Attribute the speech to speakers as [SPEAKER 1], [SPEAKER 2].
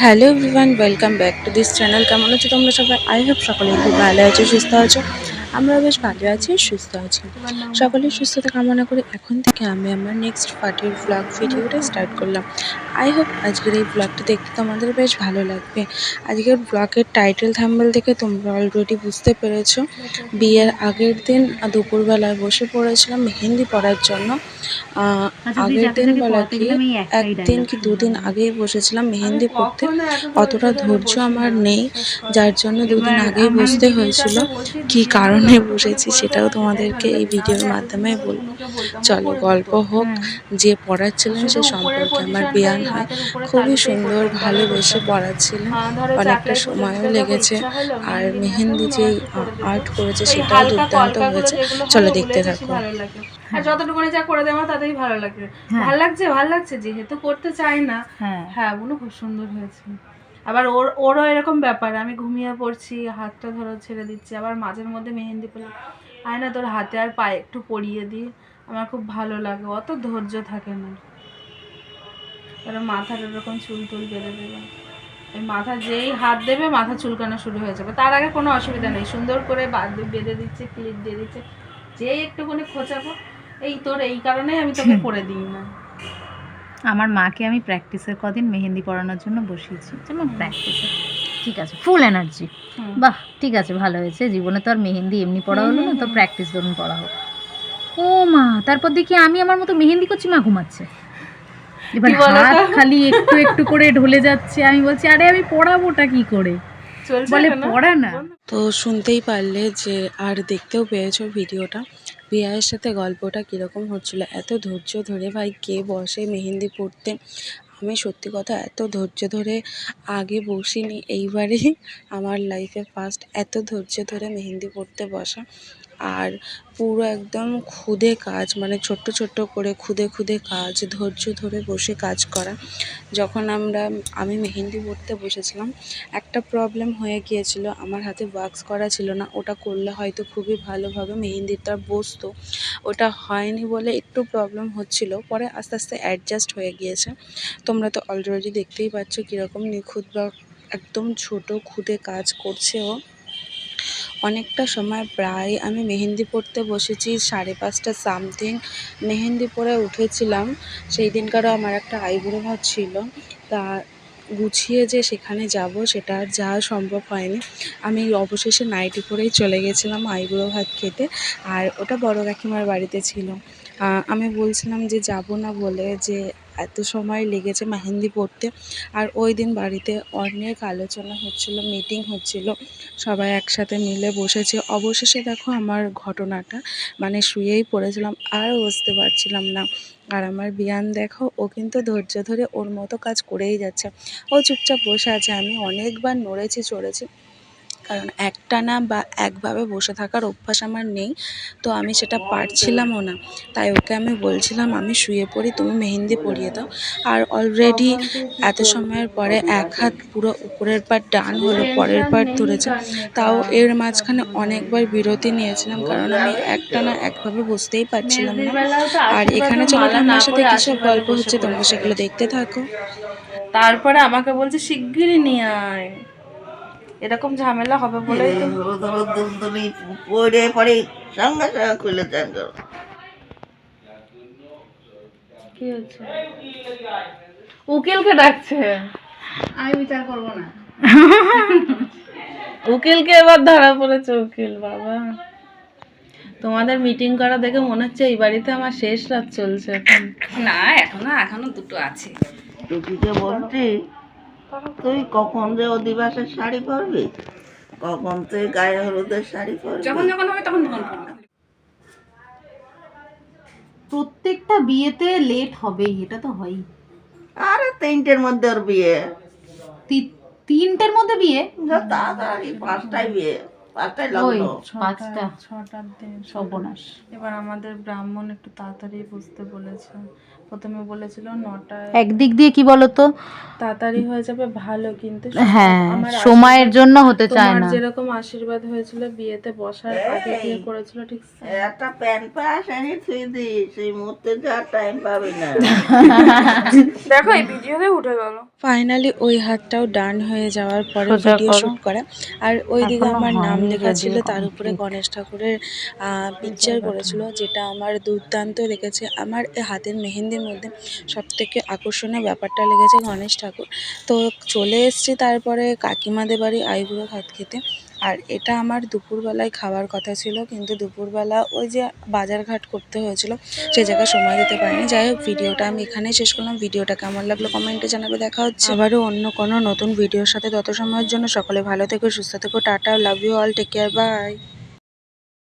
[SPEAKER 1] Hello everyone welcome back to this channel কেমন আছো তোমরা সবাই? আই হোপ সকলে খুব ভালো আছো, সুস্থ আছো। আমরা বেশ ভালো আছি সুস্থ আছি। সকলের সুস্থতা কামনা করে এখন থেকে আমি আমার নেক্সট পার্টির ব্লগ ভিডিওটা স্টার্ট করলাম। আই হোপ আজকের এই ব্লগটা দেখতে তোমাদের বেশ ভালো লাগবে। আজকের ব্লগের টাইটেল থাম্বেল থেকে তোমরা অলরেডি বুঝতে পেরেছ। বিয়ের আগের দিন দুপুরবেলায় বসে পড়েছিলাম মেহেন্দি পড়ার জন্য। আগের দিন বলা কি একদিন কি দুদিন আগেই বসেছিলাম মেহেন্দি পড়তে অতটা ধৈর্য আমার নেই যার জন্য দুদিন আগেই বসতে হয়েছিল। কি কারণে বসেছি সেটাও তোমাদেরকে এই ভিডিওর মাধ্যমে বলব। চলো গল্প হোক যে পড়াচ্ছিলেন সে সম্পর্কে আমার বিয়ান হয়। খুবই সুন্দর ভালোবেসে পড়াচ্ছিলেন। অনেকটা সময়ও লেগেছে আর মেহেন্দি যে আর্ট করেছে সেটাও দুর্দান্ত হয়েছে। চলো দেখতে থাকো।
[SPEAKER 2] ভালো লাগে আর যতটুকুনি যা করে দেওয়া তাতেই ভালো লাগে। ভালো লাগছে ভালো লাগছে যেহেতু করতে চাই না।
[SPEAKER 3] হ্যাঁ।
[SPEAKER 2] হ্যাঁ বলো খুব সুন্দর হয়েছে। আবার ওর ওরও এরকম ব্যাপার আমি ঘুমিয়ে পড়ছি হাতটা ধরো ছেড়ে দিচ্ছি আবার মাঝের মধ্যে মেহেন্দি পরে আয় না তোর হাতে আর পায়ে একটু পরিয়ে দিই আমার খুব ভালো লাগে অত ধৈর্য থাকে না। তারপর মাথার এরকম চুল টুল বেঁধে দেবে। এই মাথা যেই হাত দেবে মাথা চুলকানো শুরু হয়ে যাবে। তার আগে কোনো অসুবিধা নেই সুন্দর করে বাদ বেঁধে দিচ্ছে ক্লিপ দিয়ে দিচ্ছে যেই একটুখানি খোঁচাবো এই তোর এই কারণেই আমি তোকে করে দিই না।
[SPEAKER 3] আমার মাকে আমি প্র্যাকটিসের কদিন মেহেন্দি পড়ানোর জন্য বসিয়েছি। যেমন প্র্যাকটিসে। ঠিক আছে ফুল এনার্জি। বাহ ঠিক আছে ভালো হয়েছে। জীবনে তো আর মেহেন্দি এমনি পড়া হলো না তো প্র্যাকটিস ধরুন পড়া হোক। ও মা তারপর দেখি আমি আমার মতো মেহেন্দি করছি মা ঘুমাচ্ছে। এবার
[SPEAKER 2] কি বলো তো?
[SPEAKER 3] হাত খালি একটু একটু করে ঢলে যাচ্ছে। আমি বলছি আরে আমি পড়াবোটা কি করে? বলে পড়া না।
[SPEAKER 1] তো শুনতেই পারলে যে আর দেখতেও পেয়েছ ভিডিওটা। বিয়ের সাথে গল্পটা কীরকম হচ্ছিল? এত ধৈর্য ধরে ভাই কে বসে মেহেন্দি পড়তে আমি সত্যি কথা এত ধৈর্য ধরে আগে বসিনি, এইবারেই আমার লাইফে ফার্স্ট এত ধৈর্য ধরে মেহেন্দি পড়তে বসা। আর পুরো একদম খুদে কাজ মানে ছোট্ট ছোট্ট করে খুদে খুদে কাজ, ধৈর্য ধরে বসে কাজ করা। যখন আমরা, আমি মেহেন্দি পড়তে বসেছিলাম, একটা প্রবলেম হয়ে গিয়েছিল, আমার হাতে ওয়াক্স করা ছিল না, ওটা করলে হয়তো খুবই ভালোভাবে মেহেন্দিটা বসতো। ওটা হয়নি বলে একটু প্রবলেম হচ্ছিল, পরে আস্তে আস্তে অ্যাডজাস্ট হয়ে গিয়েছে। তোমরা তো অলরেডি দেখতেই পাচ্ছ কীরকম নিখুঁত বা একদম ছোট খুদে কাজ করছে ও। অনেকটা সময় প্রায় আমি মেহেন্দি পড়তে বসেছি, সাড়ে পাঁচটা সামথিং। মেহেন্দি পরে উঠেছিলাম, সেই দিনকারও আমার একটা আইবুড়ো ভাত ছিল। তা গুছিয়ে যে সেখানে যাব, সেটা আর যাওয়া সম্ভব হয়নি। আমি অবশেষে নাইটি পরেই চলে গেছিলাম আইবুড়ো ভাত খেতে, আর ওটা বড় কাকিমার বাড়িতে ছিল। আমি বলছিলাম যে, যাব না বলে যে এত সময় লেগেছে মেহেন্দি পড়তে আর ওই দিন বাড়িতে অনেক আলোচনা হচ্ছিল মিটিং হচ্ছিল। সবাই একসাথে মিলে বসেছে। অবশেষে দেখো আমার ঘটনাটা মানে শুয়েই পড়েছিলাম, আর বসতে পারছিলাম না। আর আমার বিয়ান দেখো, ও কিন্তু ধৈর্য ধরে ওর মতো কাজ করেই যাচ্ছে। ও চুপচাপ বসে আছে, আমি অনেকবার নড়েছি, চড়েছি। কারণ একটানা বা একভাবে বসে থাকার অভ্যাস আমার নেই, তো আমি সেটা পারছিলামও না। তাই ওকে আমি বলছিলাম, আমি শুয়ে পড়ি, তুমি মেহেন্দি পরিয়ে দাও। আর অলরেডি এত সময়ের পরে এক হাত পুরো উপরের পার ডান হলো, পরের পার ধরেছে। তাও এর মাঝখানে অনেকবার বিরতি নিয়েছিলাম, কারণ আমি একটানা একভাবে বসতেই পারছিলাম না। আর এখানে
[SPEAKER 2] না
[SPEAKER 1] আমার সাথে কিসব গল্প হচ্ছে, তোমরা সেগুলো দেখতে থাকো।
[SPEAKER 2] তারপরে আমাকে বলছে, শিগগিরই নিয়ে আয়। এরকম ঝামেলা হবে বলে তো।
[SPEAKER 4] হলুদ হলুদ দুলদুলি পরে পরে সঙ্গে সঙ্গে খুলে দেন।
[SPEAKER 2] কি হচ্ছে? উকিলকে ডাকছে।
[SPEAKER 3] আমি বিচার করব না।
[SPEAKER 2] উকিলকে এবার ধরা পড়েছে উকিল বাবা। তোমাদের মিটিং করা দেখে মনে হচ্ছে এই বাড়িতে আমার শেষ রাত চলছে এখন।
[SPEAKER 3] না এখনও এখনও দুটো আছে।
[SPEAKER 4] টুকিকে বলছি? তুই কখন যে অধিবাসের শাড়ি পরবি? কখন তুই গায়ে হলুদের শাড়ি পরবি?
[SPEAKER 3] যখন যখন হবে তখন তখন প্রত্যেকটা বিয়েতে লেট হবেই এটা তো হয়ই।
[SPEAKER 4] আরে তিনটের মধ্যে ওর বিয়ে।
[SPEAKER 3] তিনটের মধ্যে বিয়ে?
[SPEAKER 4] তাড়াতাড়ি পাঁচটায় বিয়ে। পাঁচটায় লগ্ন।
[SPEAKER 3] পাঁচটা।
[SPEAKER 2] ছটার দিন।
[SPEAKER 3] সর্বনাশ।
[SPEAKER 2] এবার আমাদের ব্রাহ্মণ একটু তাড়াতাড়ি বুঝতে বলেছে। প্রথমে বলেছিল নটায়
[SPEAKER 3] একদিক দিয়ে কি বলতো?
[SPEAKER 2] তাড়াতাড়ি হয়ে যাবে ভালো কিন্তু
[SPEAKER 3] হ্যাঁ সময়ের জন্য হতে চায় না।
[SPEAKER 2] যেরকম আশীর্বাদ হয়েছিল বিয়েতে বসার আগে বিয়ে করেছিল ঠিক
[SPEAKER 4] একটা প্যান পাস এনে থুই দিস সেই মুহূর্তে যা টাইম পাবি না।
[SPEAKER 2] দেখো এই ভিডিওতে উঠে গেল।
[SPEAKER 1] ফাইনালি ওই হাতটাও ডান হয়ে যাওয়ার পরে ভিডিও
[SPEAKER 3] করো।
[SPEAKER 1] শ্যুট করা। আর ওইদিকে আমার নাম লেখা ছিল তার উপরে গণেশ ঠাকুরের পিকচার করেছিল যেটা আমার দুর্দান্ত লেগেছে। আমার এই হাতের মেহেন্দির মধ্যে। সব থেকে আকর্ষণীয় ব্যাপারটা লেগেছে গণেশ ঠাকুর। তো চলে এসেছি তারপরে কাকিমাদের বাড়ি আইবুড়ো ভাত খেতে। আর এটা আমার দুপুরবেলায় খাওয়ার কথা ছিল, কিন্তু দুপুরবেলা ওই যে বাজার ঘাট করতে হয়েছিল, সে জায়গায় সময় দিতে পারিনি। যাই হোক, ভিডিওটা আমি এখানেই শেষ করলাম। ভিডিওটা কেমন লাগল কমেন্টে জানাবে, দেখা হচ্ছে। আবারও অন্য কোনো নতুন ভিডিওর সাথে, তত সময়ের জন্য সকলে ভালো থেকো, সুস্থ থেকো, tata love you all take care bye